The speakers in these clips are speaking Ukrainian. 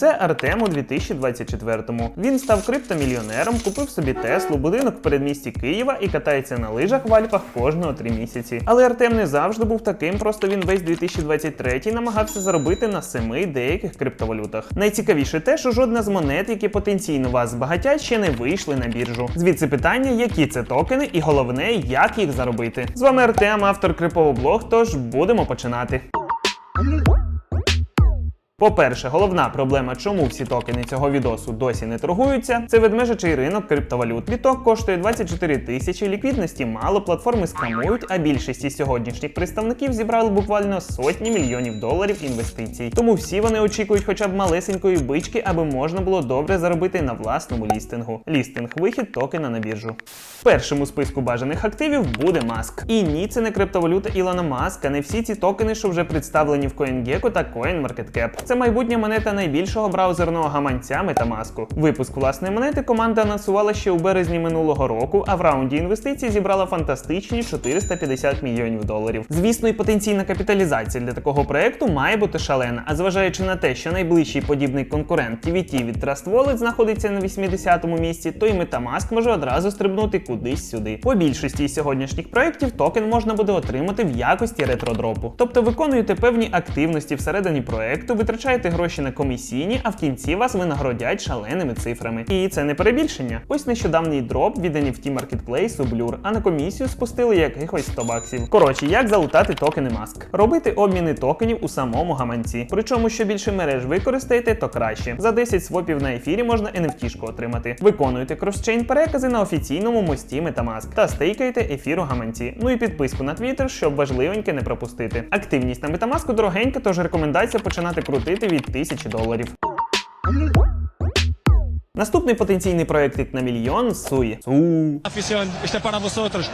Це Артем у 2024-му. Він став криптомільйонером, купив собі Теслу, будинок в передмісті Києва і катається на лижах в Альпах кожного три місяці. Але Артем не завжди був таким, просто він весь 2023 намагався заробити на семи деяких криптовалютах. Найцікавіше те, що жодна з монет, які потенційно вас збагатять, ще не вийшли на біржу. Звідси питання, які це токени, і головне, як їх заробити. З вами Артем, автор Крипового блог, тож будемо починати. По-перше, головна проблема, чому всі токени цього відосу досі не торгуються, це ведмежачий ринок криптовалют. Літок коштує 24 тисячі, ліквідності мало, платформи скамують, а більшість із сьогоднішніх представників зібрали буквально сотні мільйонів доларів інвестицій. Тому всі вони очікують хоча б малесенької бички, аби можна було добре заробити на власному лістингу. Лістинг вихід токена на біржу. Першим у списку бажаних активів буде Маск. І ні, це не криптовалюта Ілона Маска, не всі ці токени, що вже представлені в CoinGecko та CoinMarketCap. Це майбутня монета найбільшого браузерного гаманця Metamask. Випуск власної монети команда анонсувала ще у березні минулого року, а в раунді інвестицій зібрала фантастичні 450 мільйонів доларів. Звісно, і потенційна капіталізація для такого проекту має бути шалена. А зважаючи на те, що найближчий подібний конкурент TVT від Trust Wallet знаходиться на 80-му місці, то і Metamask може одразу стрибнути кудись сюди. По більшості сьогоднішніх проєктів токен можна буде отримати в якості ретродропу. Тобто виконуєте певні активності всередині проекту, витрачаєте гроші на комісійні, а в кінці вас винагородять шаленими цифрами. І це не перебільшення. Ось нещодавній дроп від NFT маркетплейсу Blur, а на комісію спустили якихось 100 баксів. Коротше, як залутати токени маск? Робити обміни токенів у самому гаманці. Причому, що більше мереж використаєте, то краще. За 10 свопів на ефірі можна NFT-шку отримати. Виконуєте кросчейн перекази на офіційному мості Metamask та стейкаєте ефір у гаманці. Ну і підписку на Twitter, щоб важливеньке не пропустити. Активність на Metamask дорогенька, тож рекомендація починати крутити від 1000 доларів. Наступний потенційний проект на мільйон сує. Су. Афісіон, isto пара para vosotros.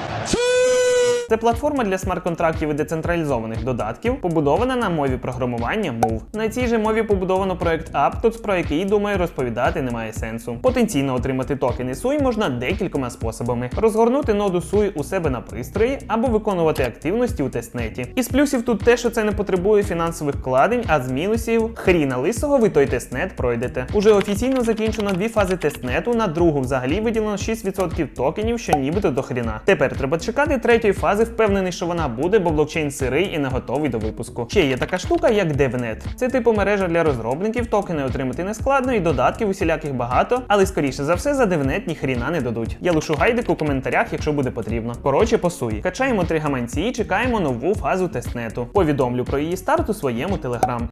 Це платформа для смарт-контрактів і децентралізованих додатків, побудована на мові програмування Move. На цій же мові побудовано проект Aptots, про який, думаю, розповідати немає сенсу. Потенційно отримати токени SUI можна декількома способами: розгорнути ноду SUI у себе на пристрої або виконувати активності у тестнеті. Із плюсів тут те, що це не потребує фінансових вкладень, а з мінусів хріна лисого ви той тестнет пройдете. Уже офіційно закінчено дві фази тестнету. На другу взагалі виділено 6% токенів, що нібито до хріна. Тепер треба чекати третьої фази. Впевнений, що вона буде, бо блокчейн сирий і не готовий до випуску. Ще є така штука, як DevNet. Це типу мережа для розробників, токени отримати не складно, і додатків усіляких багато, але скоріше за все за DevNet ніхріна не дадуть. Я лишу гайдик у коментарях, якщо буде потрібно. Коротше, по суї. Качаємо три гаманці і чекаємо нову фазу тестнету. Повідомлю про її старт у своєму телеграм.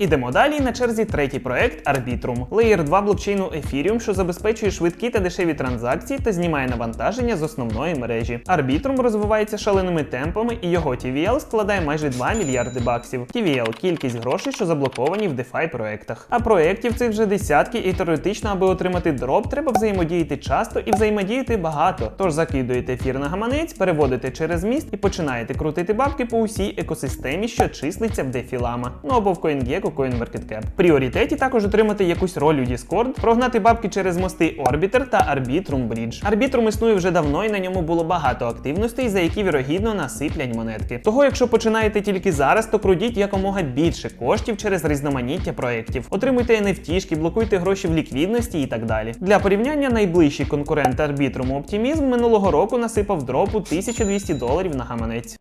Ідемо далі. На черзі третій проект Arbitrum. Layer 2 блокчейну Ethereum, що забезпечує швидкі та дешеві транзакції та знімає навантаження з основної мережі. Arbitrum розвивається шаленими темпами, і його TVL складає майже 2 мільярди баксів. TVL – кількість грошей, що заблоковані в DeFi проектах. А проєктів цих вже десятки, і теоретично, аби отримати дроп, треба взаємодіяти часто і взаємодіяти багато. Тож закидуєте ефір на гаманець, переводите через міст і починаєте крутити бабки по усій екосистемі, що числиться в Lama. Ну або в CoinGecko CoinMarketCap. В пріоритеті також отримати якусь роль у Discord, прогнати бабки через мости Orbiter та Arbitrum Bridge. Arbitrum існує вже давно і на ньому було багато активностей, за які вірогідно насиплять монетки. Того, якщо починаєте тільки зараз, то крутіть якомога більше коштів через різноманіття проєктів. Отримуйте NFT-шки, блокуйте гроші в ліквідності і так далі. Для порівняння найближчий конкурент Arbitrum Optimism минулого року насипав дропу 1200 доларів на гаманець.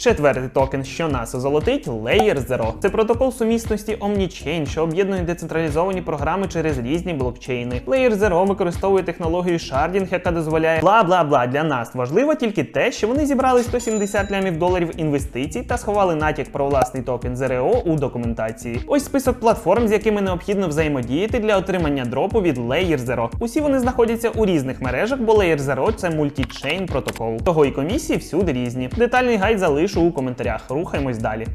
Четвертий токен, що нас озолотить, Layer Zero. Це протокол сумісності Omnichain, що об'єднує децентралізовані програми через різні блокчейни. Layer Zero використовує технологію шардінг, яка дозволяє бла бла бла. Для нас важливо тільки те, що вони зібрали 170 лямів доларів інвестицій та сховали натяк про власний токен ZRO у документації. Ось список платформ, з якими необхідно взаємодіяти для отримання дропу від Layer Zero. Усі вони знаходяться у різних мережах, бо Layer Zero – це мультічейн протокол. Того і комісії всюди різні. Детальний гайд залишу у коментарях. Рухаємось далі.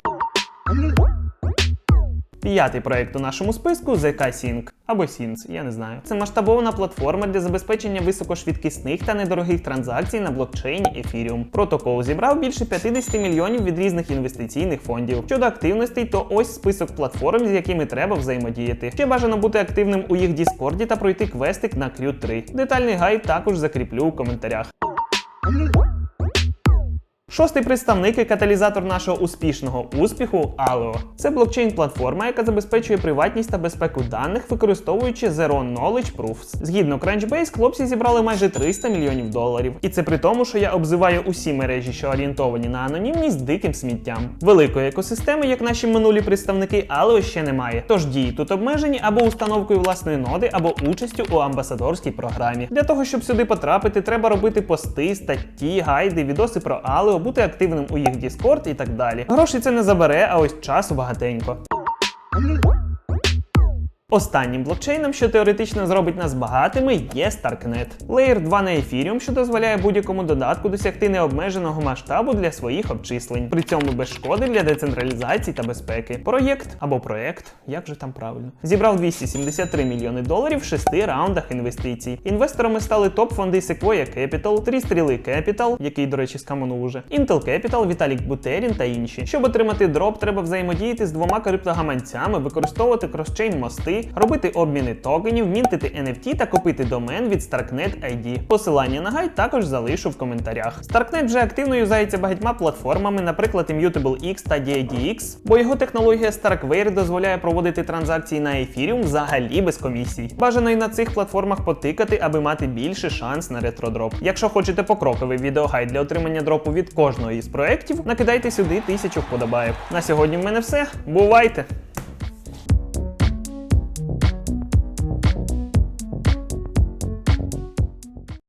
П'ятий проект у нашому списку ZK Sync або Sync, я не знаю. Це масштабована платформа для забезпечення високошвидкісних та недорогих транзакцій на блокчейні Ethereum. Протокол зібрав більше 50 мільйонів від різних інвестиційних фондів. Щодо активностей, то ось список платформ, з якими треба взаємодіяти. Ще бажано бути активним у їх Діскорді та пройти квестик на Q3. Детальний гайд також закріплю у коментарях. Шостий представник і каталізатор нашого успішного успіху Aleo. Це блокчейн-платформа, яка забезпечує приватність та безпеку даних, використовуючи Zero Knowledge Proofs. Згідно Crunchbase, хлопці зібрали майже 300 мільйонів доларів. І це при тому, що я обзиваю усі мережі, що орієнтовані на анонімність диким сміттям. Великої екосистеми, як наші минулі представники, Aleo ще немає. Тож дії тут обмежені або установкою власної ноди, або участю у амбасадорській програмі. Для того, щоб сюди потрапити, треба робити пости, статті, гайди, відоси про Aleo, бути активним у їх Discord і так далі. Гроші це не забере, а ось часу багатенько. Останнім блокчейном, що теоретично зробить нас багатими, є Starknet. Layer 2 на Ethereum, що дозволяє будь-якому додатку досягти необмеженого масштабу для своїх обчислень, при цьому без шкоди для децентралізації та безпеки. Проєкт або проєкт, як же там правильно, зібрав 273 мільйони доларів в шести раундах інвестицій. Інвесторами стали топ-фонди Sequoia Capital, Три стріли Capital, який, до речі, скаманув уже, Intel Capital, Vitalik Buterin та інші. Щоб отримати дроп, треба взаємодіяти з двома криптогаманцями, використовувати кросчейн мости, робити обміни токенів, мінтити NFT та купити домен від Starknet ID. Посилання на гайд також залишу в коментарях. Starknet вже активно юзається багатьма платформами, наприклад, Immutable X та DIDX, бо його технологія Starkware дозволяє проводити транзакції на Ethereum взагалі без комісій. Бажано і на цих платформах потикати, аби мати більше шанс на ретродроп. Якщо хочете покроковий відеогайд для отримання дропу від кожного із проєктів, накидайте сюди тисячу вподобайок. На сьогодні в мене все. Бувайте!